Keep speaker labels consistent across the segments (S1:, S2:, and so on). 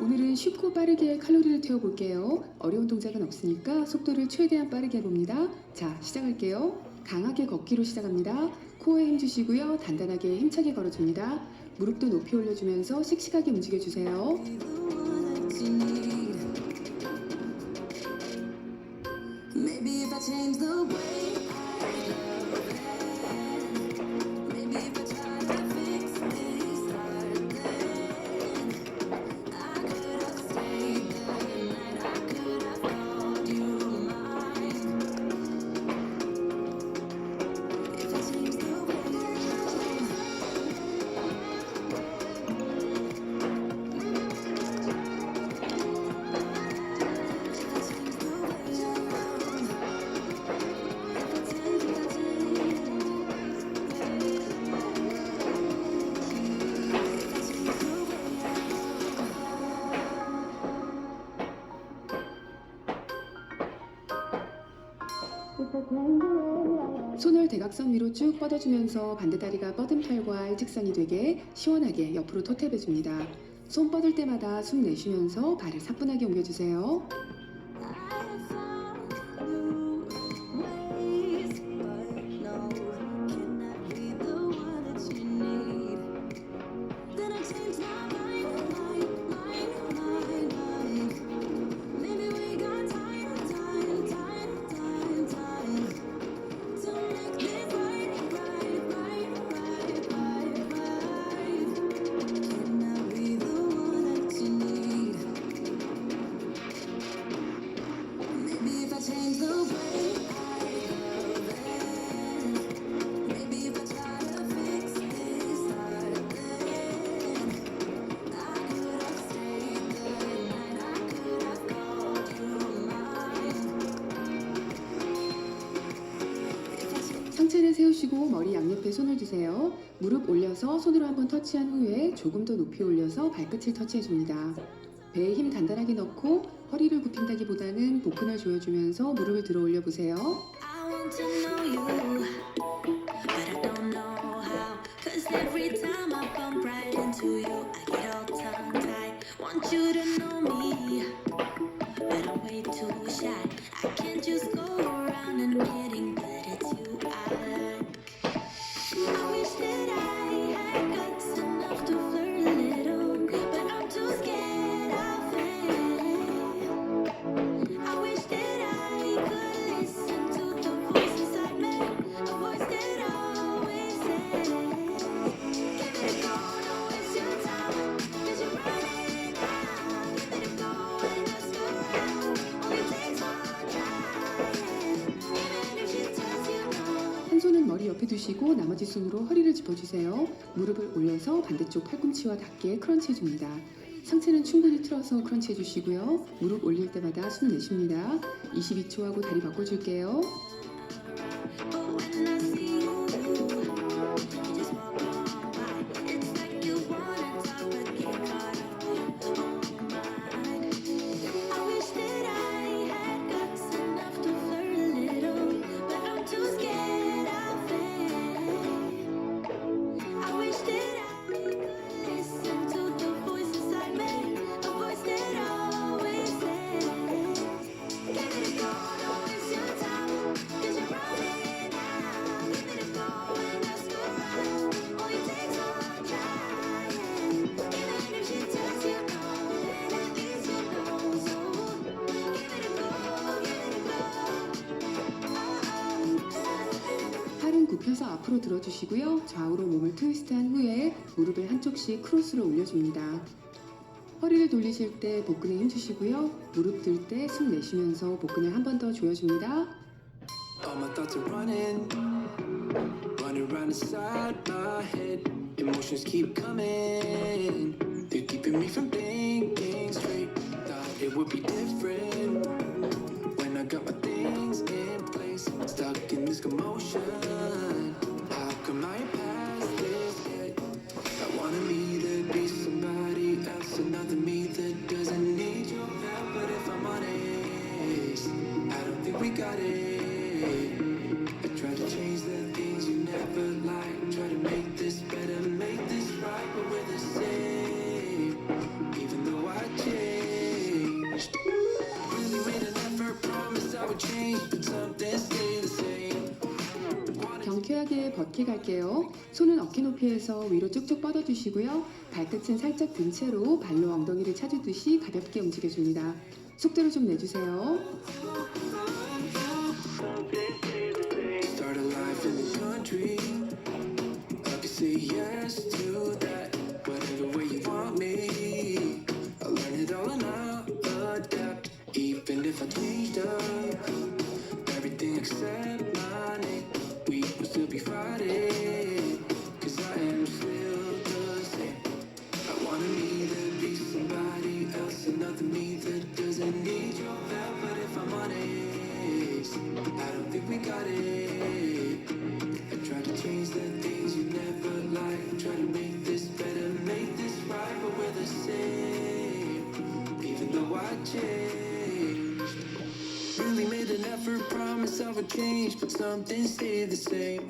S1: 오늘은 쉽고 빠르게 칼로리를 태워볼게요. 어려운 동작은 없으니까 속도를 최대한 빠르게 해봅니다. 자, 시작할게요. 강하게 걷기로 시작합니다. 코어에 힘 주시고요. 단단하게 힘차게 걸어줍니다. 무릎도 높이 올려주면서 씩씩하게 움직여주세요.
S2: Maybe if I
S1: 대각선 위로 쭉 뻗어주면서 반대다리가 뻗은 팔과 일직선이 되게 시원하게 옆으로 토탭해줍니다. 손 뻗을 때마다 숨 내쉬면서 발을 사뿐하게 옮겨주세요. 세우시고 머리 양옆에 손을 두세요. 무릎 올려서 손으로 한번 터치한 후에 조금 더 높이 올려서 발끝을 터치해줍니다. 배에 힘 단단하게 넣고 허리를 굽힌다기보다는 복근을 조여주면서 무릎을 들어 올려 보세요.
S2: I want to know you, but I don't know how. Cause every
S1: 두시고 나머지 손으로 허리를 짚어주세요. 무릎을 올려서 반대쪽 팔꿈치와 닿게 크런치 해줍니다. 상체는 충분히 틀어서 크런치 해주시고요. 무릎 올릴 때마다 숨 내쉽니다. 22초 하고 다리 바꿔줄게요. 앞으로 들어주시고요. 좌우로 몸을 트위스트한 후에 무릎을 한쪽씩 크로스로 올려줍니다. 허리를 돌리실 때 복근에 힘주시고요. 무릎 들 때 숨 내쉬면서 복근을 한 번 더 조여줍니다.
S3: All my thoughts are running, running around inside my head. Emotions keep coming, they're keeping me from thinking straight. Thought it would be different when I got my things in place. Stuck in this commotion. Welcome, night.
S1: 걷기 갈게요. 손은 어깨 높이에서 위로 쭉쭉 뻗어주시고요. 발끝은 살짝 든 채로 발로 엉덩이를 차주듯이 가볍게 움직여줍니다. 속도를 좀 내주세요.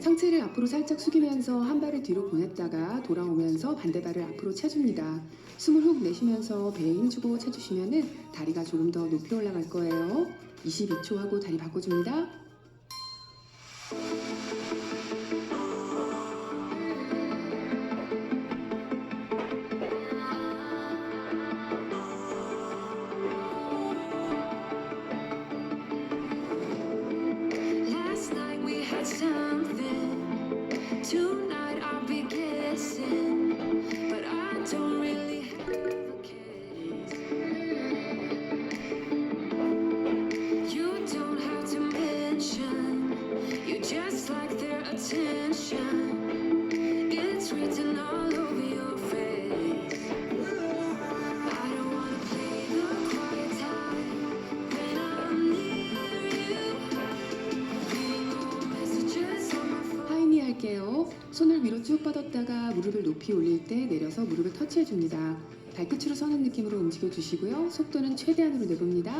S1: 상체를 앞으로 살짝 숙이면서 한 발을 뒤로 보냈다가 돌아오면서 반대발을 앞으로 차줍니다. 숨을 훅 내쉬면서 배에 힘주고 차주시면은 다리가 조금 더 높이 올라갈 거예요. 22초 하고 다리 바꿔줍니다.
S2: Be
S1: 할게요. 손을 위로 쭉 뻗었다가 무릎을 높이 올릴 때 내려서 무릎을 터치해 줍니다. 발끝으로 서는 느낌으로 움직여 주시고요. 속도는 최대한으로 내봅니다.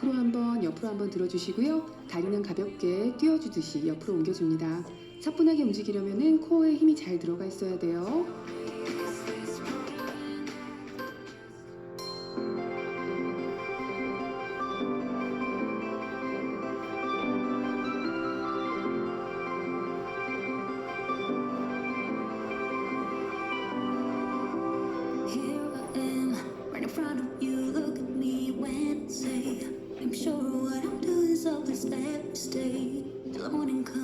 S1: 앞으로 한번 옆으로 한번 들어주시고요. 다리는 가볍게 뛰어주듯이 옆으로 옮겨줍니다. 차분하게 움직이려면 코어에 힘이 잘 들어가 있어야 돼요.
S2: Let me stay. Till the morning comes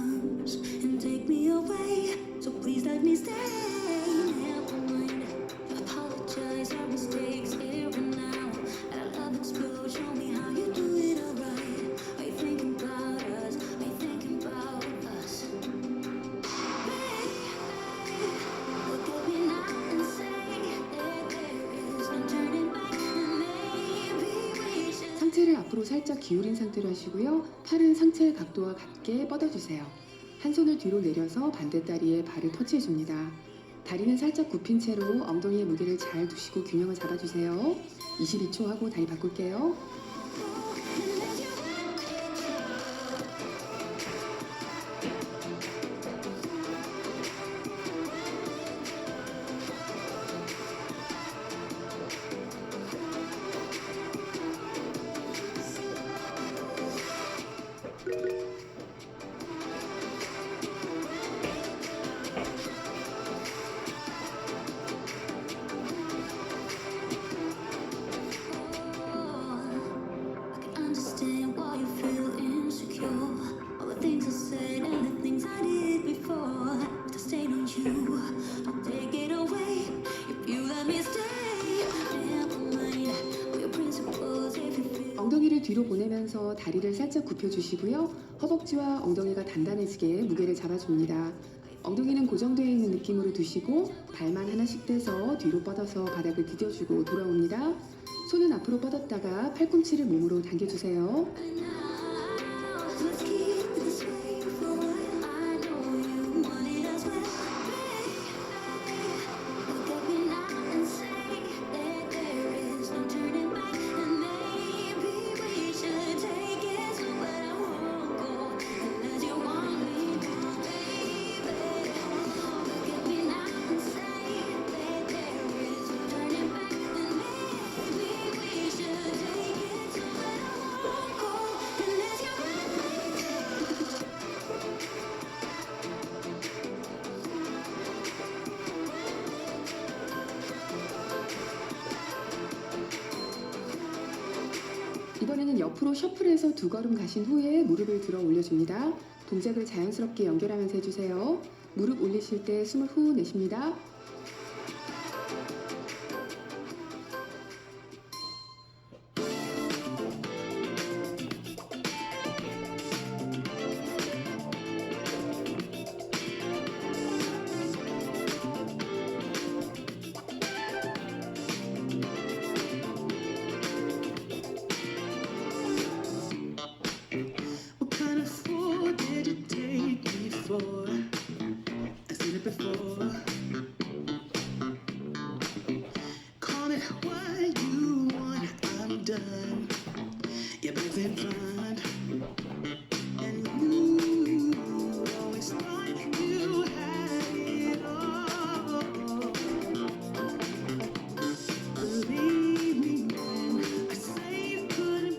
S1: 상체를 앞으로 살짝 기울인 상태로 하시고요. 팔은 상체의 각도와 같게 뻗어주세요. 한 손을 뒤로 내려서 반대 다리에 발을 터치해 줍니다. 다리는 살짝 굽힌 채로 엉덩이에 무게를 잘 두시고 균형을 잡아주세요. 22초 하고 다리 바꿀게요.
S2: 다리를 살짝 굽혀주시고요. 허벅지와 엉덩이가 단단해지게 무게를 잡아줍니다. 엉덩이는 고정되어 있는 느낌으로 두시고 발만 하나씩 떼서 뒤로 뻗어서 바닥을 디뎌주고 돌아옵니다. 손은 앞으로 뻗었다가 팔꿈치를 몸으로 당겨주세요. 이번에는 옆으로 셔플해서 두 걸음 가신 후에 무릎을 들어 올려줍니다. 동작을 자연스럽게 연결하면서 해주세요. 무릎 올리실 때 숨을 후 내쉽니다.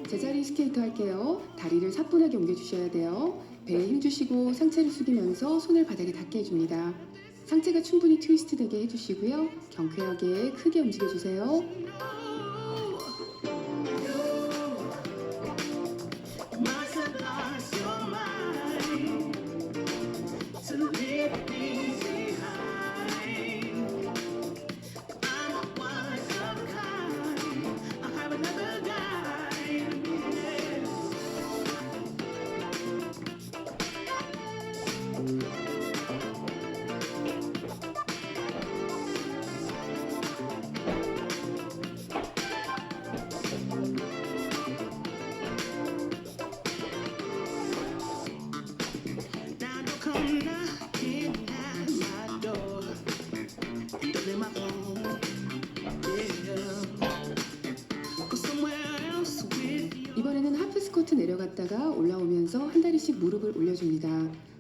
S2: 제자리 스케이트 할게요. 다리를 사뿐하게 옮겨주셔야 돼요. 배에 힘 주시고 상체를 숙이면서 손을 바닥에 닿게 해줍니다. 상체가 충분히 트위스트 되게 해주시고요. 경쾌하게 크게 움직여주세요. 무릎을 올려줍니다.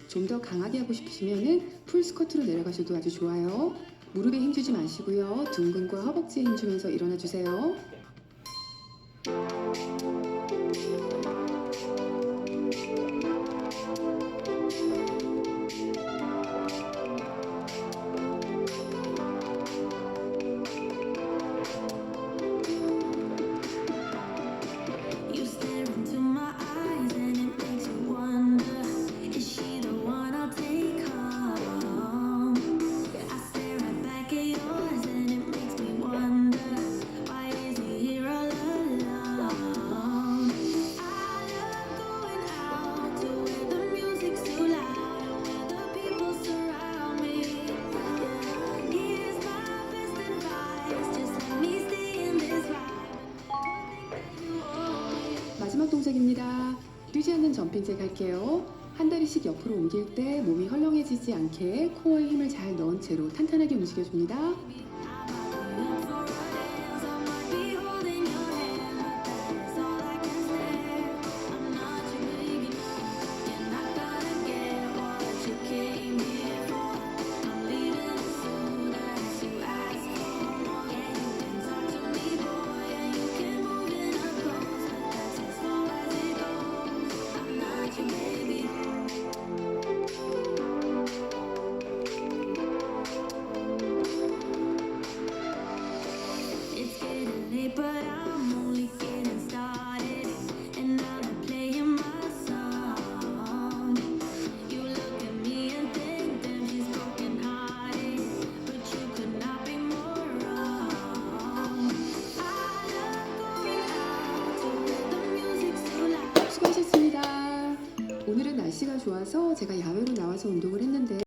S2: 좀 더 강하게 하고 싶으시면 풀 스쿼트로 내려가셔도 아주 좋아요. 무릎에 힘 주지 마시고요. 둥근과 허벅지에 힘 주면서 일어나 주세요. 할게요. 한 다리씩 옆으로 옮길 때 몸이 헐렁해지지 않게 코어에 힘을 잘 넣은 채로 탄탄하게 움직여줍니다.